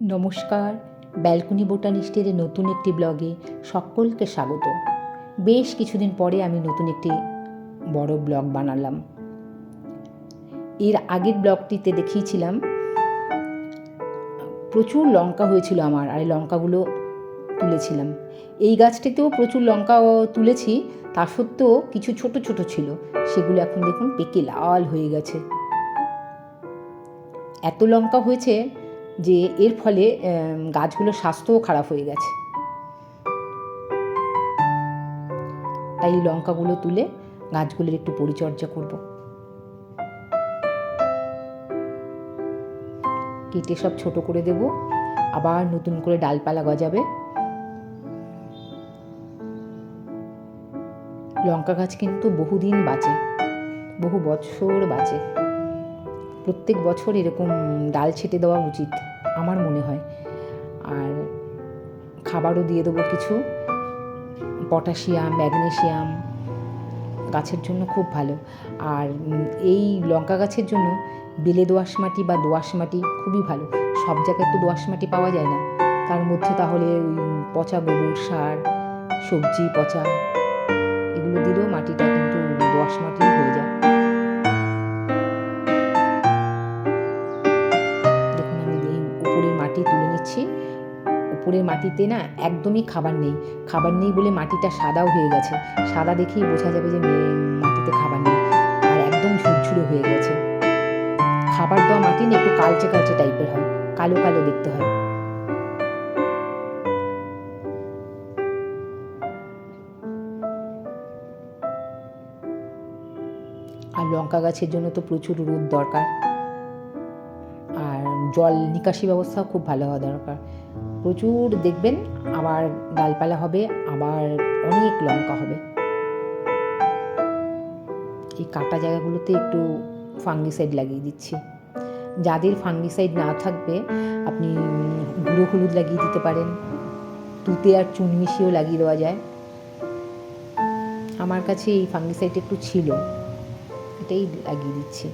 নমস্কার, ব্যালকনি বোটানিস্টের নতুন একটি ব্লগে সকলকে স্বাগত। বেশ কিছুদিন পরে আমি নতুন একটি বড় ব্লগ বানালাম। এর আগের ব্লগটিতে দেখিয়েছিলাম, প্রচুর লঙ্কা হয়েছিল আমার আর এই লঙ্কাগুলো তুলেছিলাম। এই গাছটিতেও প্রচুর লঙ্কা তুলেছি, তা সত্ত্বেও কিছু ছোট ছোট ছিল, সেগুলো এখন দেখুন পেকে লাল হয়ে গেছে। এত লঙ্কা হয়েছে যে এর ফলে গাছগুলোর স্বাস্থ্যও খারাপ হয়ে গেছে। তাই লঙ্কাগুলো তুলে গাছগুলোর একটু পরিচর্যা করব। কেটে সব ছোট করে দেব। আবার নতুন করে ডালপালা গজাবে। লঙ্কা গাছ কিন্তু বহুদিন বাঁচে, বহু বছর বাঁচে। প্রত্যেক বছর এরকম ডাল ছেটে দেওয়া উচিত। আমার মনে হয়। আর খাবারও দিয়ে দেবো কিছু। পটাশিয়াম, ম্যাগনেশিয়াম গাছের জন্য খুব ভালো। আর এই লঙ্কা গাছের জন্য বেলে দোআঁশ মাটি বা দোআঁশ মাটি খুবই ভালো। সব জায়গায় তো দোআঁশ মাটি পাওয়া যায় না। তার মধ্যে তাহলে পচা গোবর সার, সবজি পচা, এগুলো দিলেও মাটিটা কিন্তু দোআঁশ মাটি হয়ে যায়। মাটি তুলে নিচ্ছি। উপরের মাটিতে না একদমই খাবার নেই। খাবার নেই বলে মাটিটা সাদাও হয়ে গেছে। সাদা দেখেই বোঝা যাবে যে মাটিতে খাবার নেই। আর একদম ঝুরঝুরে হয়ে গেছে। খাবার দেওয়া মাটি না একটু কালচে কালচে টাইপের হয়। কালো কালো দেখতে হয়। আর লঙ্কা গাছের জন্য তো প্রচুর রোদ দরকার। জল নিকাশি ব্যবস্থাও খুব ভালো হওয়া দরকার। প্রচুর দেখবেন আবার ডালপালা হবে, আবার অনেক লঙ্কা হবে। এই কাটা জায়গাগুলোতে একটু ফাঙ্গিসাইড লাগিয়ে দিচ্ছি। যাদের ফাঙ্গিসাইড না থাকবে, আপনি গুঁড়ো হলুদ লাগিয়ে দিতে পারেন। তুতে আর চুন মিশিয়েও লাগিয়ে দেওয়া যায়। আমার কাছে এই ফাঙ্গিসাইড একটু ছিল, এটাই লাগিয়ে দিচ্ছি।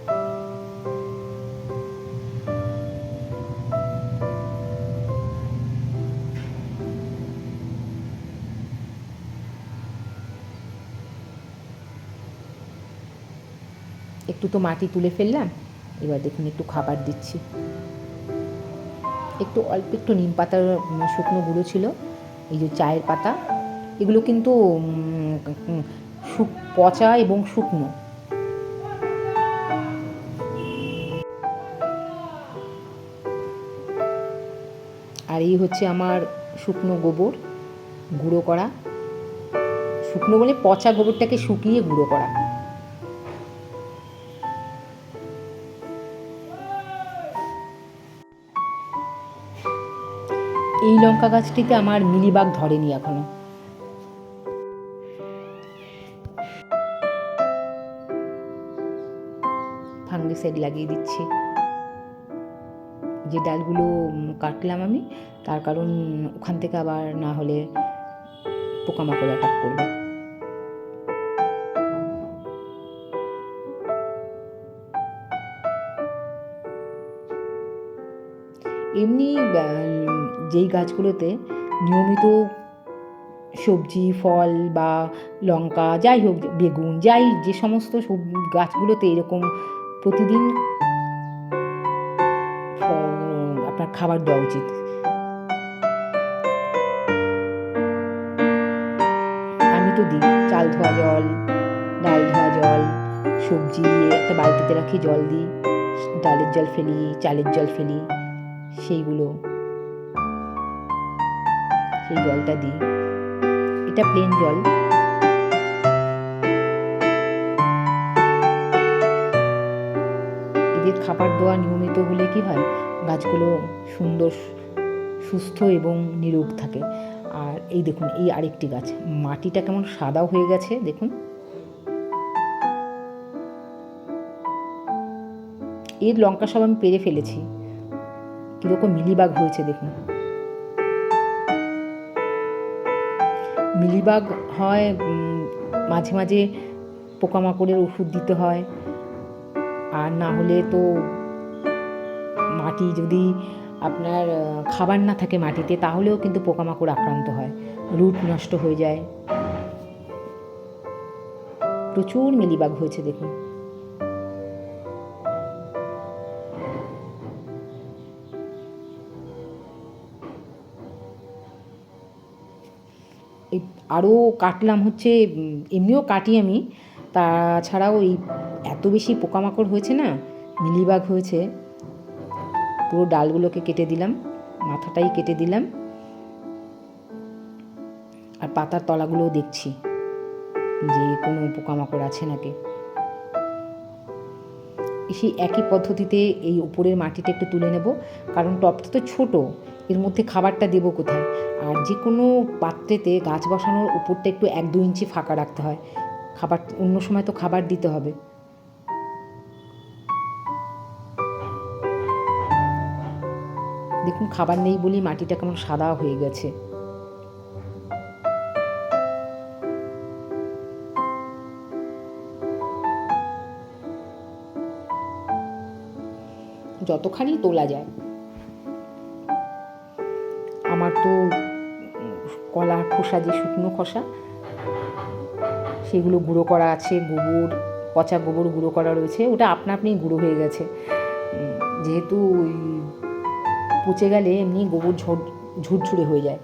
একটু তো মাটি তুলে ফেললাম, এবার দেখুন একটু খাবার দিচ্ছি। একটু অল্প একটু নিম পাতার শুকনো গুঁড়ো ছিল, এই যে চায়ের পাতা, এগুলো কিন্তু পচা এবং শুকনো। আর এই হচ্ছে আমার শুকনো গোবর, গুঁড়ো করা। শুকনো বলে পচা গোবরটাকে শুকিয়ে গুঁড়ো করা। এই লঙ্কা গাছটিতে আমার মিলিবাগ ধরেনি এখনও। ফাঙ্গিসাইড লাগিয়ে দিচ্ছি। যে ডালগুলো কাটলাম আমি, তার কারণ ওখান থেকে আবার না হলে পোকামাকড় অ্যাটাক করবে। এমনি যেই গাছগুলোতে নিয়মিত সবজি, ফল বা লঙ্কা, যাই হোক, বেগুন, যাই যে সমস্ত সব গাছগুলোতে এরকম প্রতিদিন আপনার খাবার দেওয়া উচিত। আমি তো দিই, চাল ধোয়া জল, ডাল ধোয়া জল, সবজি একটা বালতিতে রাখি, জল দিই, ডালের জল ফেলি, চালের জল ফেলি, সেইগুলো। সেই জলটা দিই। এটা প্লেন জল। এদের খাবার দেওয়া নিয়মিত হলে কি হয়? গাছগুলো সুন্দর, সুস্থ এবং নিরোগ থাকে। আর এই দেখুন, এই আরেকটি গাছ। মাটিটা কেমন সাদা হয়ে গেছে, দেখুন। এর লঙ্কা সব আমি পেরে ফেলেছি। কীরকম মিলিবাগ হয়েছে, দেখুন। মিলিবাগ হয় মাঝে মাঝে পোকামাকড়ের ওষুধ দিতে হয়। আর না হলে তো মাটি যদি আপনার খাবার না থাকে মাটিতে, তাহলেও কিন্তু পোকামাকড় আক্রান্ত হয়। রুট নষ্ট হয়ে যায়। প্রচুর মিলিবাগ হয়েছে দেখুন। এই আরও কাটলাম হচ্ছে, এমনিও কাটি আমি, তাছাড়াও এই এত বেশি পোকামাকড় হয়েছে না, মিলিবাগ হয়েছে, পুরো ডালগুলোকে কেটে দিলাম, মাথাটাই কেটে দিলাম, আর পাতার তলাগুলোও দেখছি যে কোনো পোকামাকড় আছে নাকি। সেই একই পদ্ধতিতে এই উপরের মাটিটা একটু তুলে নেব। কারণ টবটা তো ছোটো, এর মধ্যে খাবারটা দেবো কোথায়? আর যে কোনো পাত্রেতে গাছ বসানোর উপরটা একটু এক দু ইঞ্চি ফাঁকা রাখতে হয়। খাবার, অন্য সময় তো খাবার দিতে হবে। দেখুন, খাবার নেই বলেই মাটিটা কেমন সাদা হয়ে গেছে। যতখানি তোলা যায়। আমার তো কলার খোসা যে শুকনো খোসা, সেগুলো গুঁড়ো করা আছে, গোবর, পচা গোবর গুঁড়ো করা রয়েছে, ওটা আপনা আপনি গুঁড়ো হয়ে গেছে। যেহেতু ওই পচে গেলে এমনি গোবর ঝড়, ঝুরঝুরে হয়ে যায়।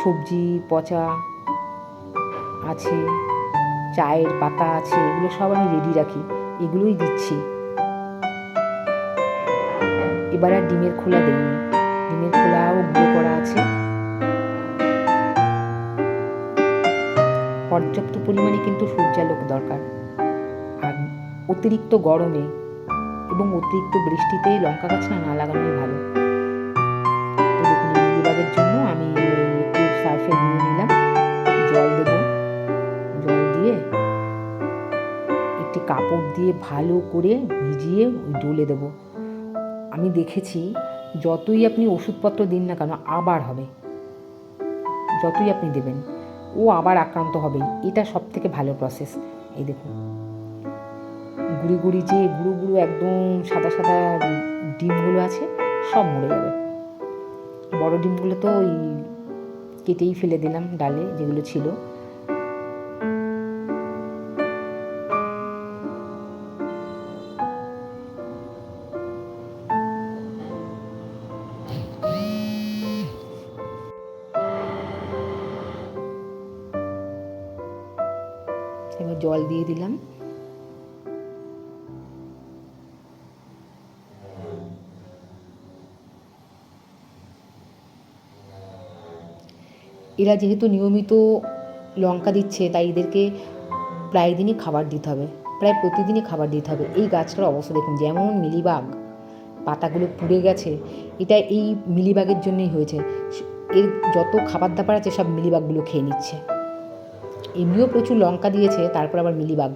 সবজি, পচা আছে, চায়ের পাতা আছে, এগুলো সব আমি রেডি রাখি, এগুলোই দিচ্ছি। এবার আর ডিমের খোলা দেইনি। ডিমের খোলাও গুঁড়ো করা আছে। পর্যাপ্ত পরিমাণে কিন্তু সূর্যালোক দরকার। আর অতিরিক্ত গরমে এবং অতিরিক্ত বৃষ্টিতে লঙ্কা গাছ না লাগানোই ভালো। জন্য আমি সার্ফে নিলাম। জল দিয়ে একটি কাপড় দিয়ে ভালো করে ভিজিয়ে ওই ডলে দেবো। আমি দেখেছি, যতই আপনি ওষুধপত্র দিন না কেন, আবার হবে। যতই আপনি দেবেন, ও আবার আক্রান্ত হবেই এটা সব থেকে ভালো প্রসেস এই দেখুন। গুড়ি গুড়ি যে গুঁড়ো গুঁড়ো একদম সাদা সাদা ডিমগুলো আছে, সব মরে যাবে। বড় ডিমগুলো তো ওই কেটেই ফেলে দিলাম ডালে যেগুলো ছিল। এরা যেহেতু নিয়মিত লঙ্কা দিচ্ছে, তাই এদেরকে প্রায় দিনই খাবার দিতে হবে। প্রায় প্রতিদিনই খাবার দিতে হবে। এই গাছটার অবস্থা দেখুন, যেমন মিলিবাগ, পাতাগুলো পুড়ে গেছে, এটা এই মিলিবাগের জন্যই হয়েছে। এর যত খাবার দাবার আছে, সব মিলিবাগগুলো খেয়ে নিচ্ছে। এমনিও প্রচুর লঙ্কা দিয়েছে, তারপর আবার মিলিবাগ।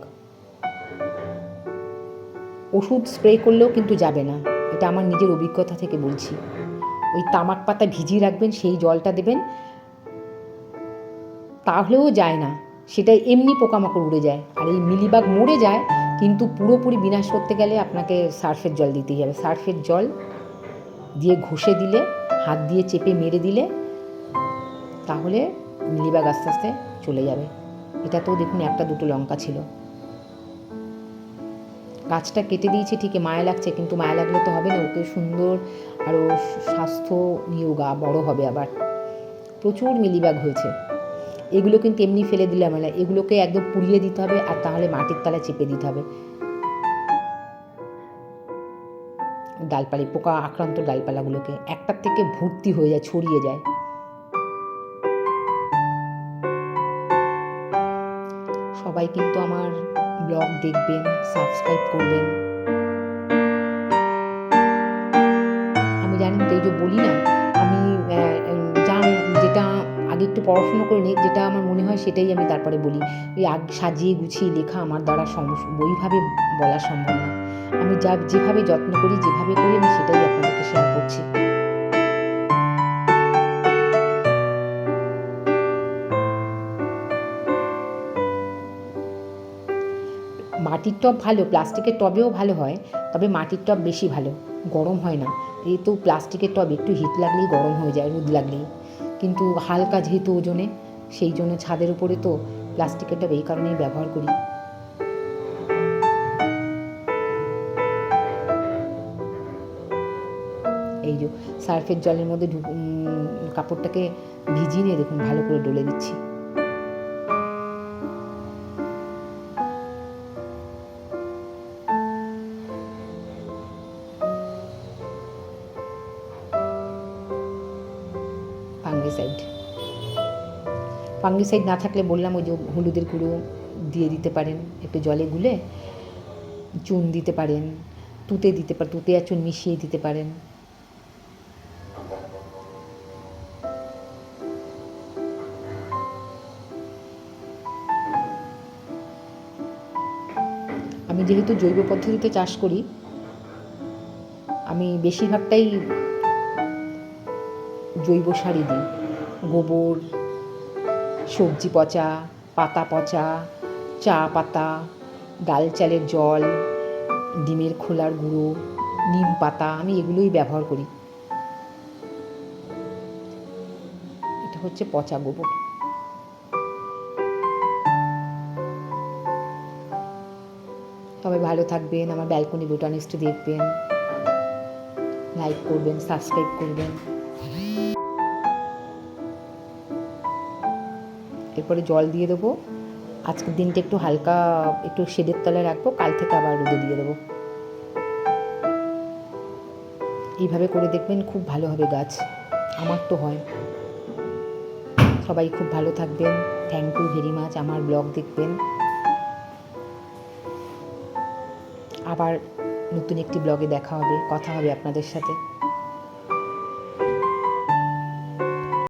ওষুধ স্প্রে করলেও কিন্তু যাবে না। এটা আমার নিজের অভিজ্ঞতা থেকে বলছি। ওই তামাক পাতা ভিজিয়ে রাখবেন, সেই জলটা দেবেন তাহলেও যায় না। সেটা এমনি পোকামাকড় উড়ে যায়। আর এই মিলিবাগ মরে যায়, কিন্তু পুরোপুরি বিনাশ করতে গেলে আপনাকে সার্ফের জল দিতেই হবে। সার্ফের জল দিয়ে ঘষে দিলে, হাত দিয়ে চেপে মেরে দিলে, তাহলে মিলিবাগ আস্তে আস্তে চলে যাবে। এটা তো দেখুন একটা দুটো লঙ্কা ছিল। গাছটা কেটে দিয়েছে, ঠিকই মায়া লাগছে, কিন্তু মায়া লাগলে তো হবে না। ওকে সুন্দর আরও স্বাস্থ্য নিয়োগা বড় হবে আবার। প্রচুর মিলিবাগ হয়েছে। এগুলো কিন্তু এমনি ফেলে দিলে না এগুলোকে একদম পুড়িয়ে দিতে হবে আর তাহলে মাটির তলায় চেপে দিতে হবে। ডালপালি, পোকা আক্রান্ত ডালপালাগুলোকে একটার থেকে ভর্তি হয়ে যায়, ছড়িয়ে যায়। সবাই কিন্তু আমার ব্লগ দেখবেন, সাবস্ক্রাইব করবেন। আমি জানি তো এই যে বলি না একটু পড়াশুনো করে নিই যেটা আমার মনে হয় সেটাই আমি তারপরে বলি। ওই আগ, সাজিয়ে গুছিয়ে লেখা আমার দ্বারা ওইভাবে বলা সম্ভব না। আমি যা, যেভাবে যত্ন করি, যেভাবে করি আমি সেটাই আপনাদেরকে শেয়ার করছি। মাটির টব ভালো, প্লাস্টিকের টবেও ভালো হয়, তবে মাটির টব বেশি ভালো, গরম হয় না। এই তো প্লাস্টিকের টব, একটু হিট লাগলেই গরম হয়ে যায়, রোদ লাগলেই। কিন্তু হালকা যেহেতু ওজনে, সেই জন্য ছাদের উপরে তো প্লাস্টিকেরটা এই কারণেই ব্যবহার করি। এই যে সার্ফের জলের মধ্যে কাপড়টাকে ভিজিয়ে নিয়ে দেখুন, ভালো করে ডলে দিচ্ছি। ফাঙ্গিসাইড না থাকলে বললাম ওই যে হলুদের গুঁড়ো দিয়ে দিতে পারেন, একটু জলে গুলে চুন দিতে পারেন, তুতে দিতে পারেন, তুতে আর চুন মিশিয়ে দিতে পারেন। আমি যেহেতু জৈব পদ্ধতিতে চাষ করি, আমি বেশিরভাগটাই জৈব সারই দিই, গোবর সবজি পচা, পাতা পচা, চা পাতা, ডাল চালের জল, ডিমের খোলার গুঁড়ো, নিম পাতা, আমি এগুলোই ব্যবহার করি। এটা হচ্ছে পচা গোবর। সবাই ভালো থাকবেন, আমার ব্যালকনি বোটানিস্ট দেখবেন লাইক করবেন সাবস্ক্রাইব করবেন। এরপরে জল দিয়ে দেবো। আজকের দিনটা একটু হালকা একটু শেডের তলায় রাখব, কাল থেকে আবার রোদে দিয়ে দেবো। এইভাবে করে দেখবেন খুব ভালো হবে গাছ। আমার তো হয়। সবাই খুব ভালো থাকবেন। থ্যাংক ইউ ভেরি মাচ আমার ব্লগ দেখবেন। আবার নতুন একটি ব্লগে দেখা হবে, কথা হবে আপনাদের সাথে।